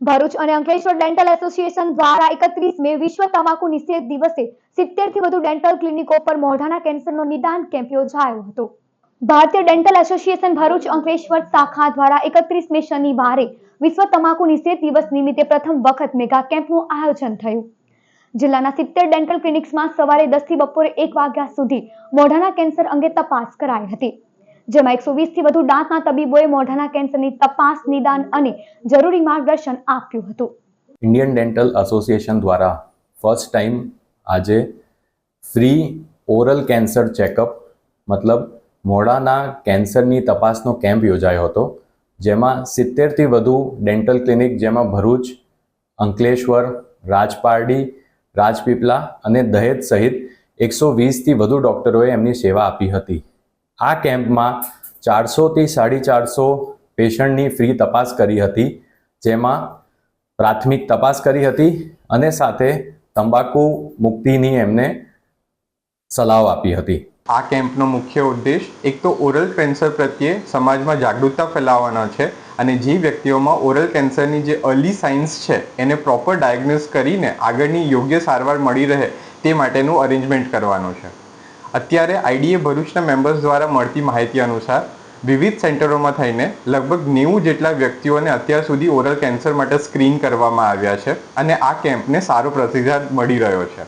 ભરૂચ અને Ankleshwar dental association દ્વારા એકત્રીસ મે વિશ્વ તમાકુ નિષેધ દિવસે સિત્તેરથી વધુ ડેન્ટલ ક્લિનિકો પર મોઢાના કેન્સરનો નિદાન કેમ્પ યોજાયો હતો. ભારતીય ડેન્ટલ એસોસિએશન ભરૂચ અંકલેશ્વર શાખા દ્વારા એકત્રીસ મે શનિવારે વિશ્વ તમાકુ નિષેધ દિવસ નિમિત્તે પ્રથમ વખત મેગા કેમ્પનું આયોજન થયું. જિલ્લાના સિત્તેર ડેન્ટલ ક્લિનિક્સમાં સવારે દસથી બપોરે એક વાગ્યા સુધી મોઢાના કેન્સર અંગે તપાસ કરાઈ હતી. જેમાં એકસો થી વધુ દાંતના તબીબોએ મોઢાના કેન્સરની તપાસ, નિદાન અને જરૂરી માર્ગદર્શન આપ્યું હતું. ઇન્ડિયન ડેન્ટલ એસોસિએશન દ્વારા ફર્સ્ટ ટાઈમ આજે ફ્રી ઓરલ કેન્સર ચેકઅપ મતલબ મોઢાના કેન્સરની તપાસનો કેમ્પ યોજાયો હતો, જેમાં સિત્તેરથી વધુ ડેન્ટલ ક્લિનિક જેમાં ભરૂચ, અંકલેશ્વર, રાજપારડી રાજપીપળા અને દહેજ સહિત એકસો વીસથી વધુ ડૉક્ટરોએ એમની સેવા આપી હતી. આ કેમ્પમાં ચારસોથી સાડી ચારસો પેશન્ટની ફ્રી તપાસ કરી હતી, જેમાં પ્રાથમિક તપાસ કરી હતી અને સાથે તંબાકુ મુક્તિની એમને સલાહ આપી હતી. આ કેમ્પનો મુખ્ય ઉદ્દેશ એક તો ઓરલ કેન્સર પ્રત્યે સમાજમાં જાગૃતતા ફેલાવવાનો છે અને જે વ્યક્તિઓમાં ઓરલ કેન્સરની જે અર્લી સાઇન્સ છે, એને પ્રોપર ડાયગ્નોસ કરીને આગળની યોગ્ય સારવાર મળી રહે તે માટેનું અરેન્જમેન્ટ કરવાનું છે. અત્યારે આઈડીએ ભરૂચના મેમ્બર્સ દ્વારા મળતી માહિતી અનુસાર વિવિધ સેન્ટરોમાં થઈને લગભગ નેવું જેટલા વ્યક્તિઓને અત્યાર સુધી ઓરલ કેન્સર માટે સ્ક્રીન કરવામાં આવ્યા છે અને આ કેમ્પને સારો પ્રતિસાદ મળી રહ્યો છે.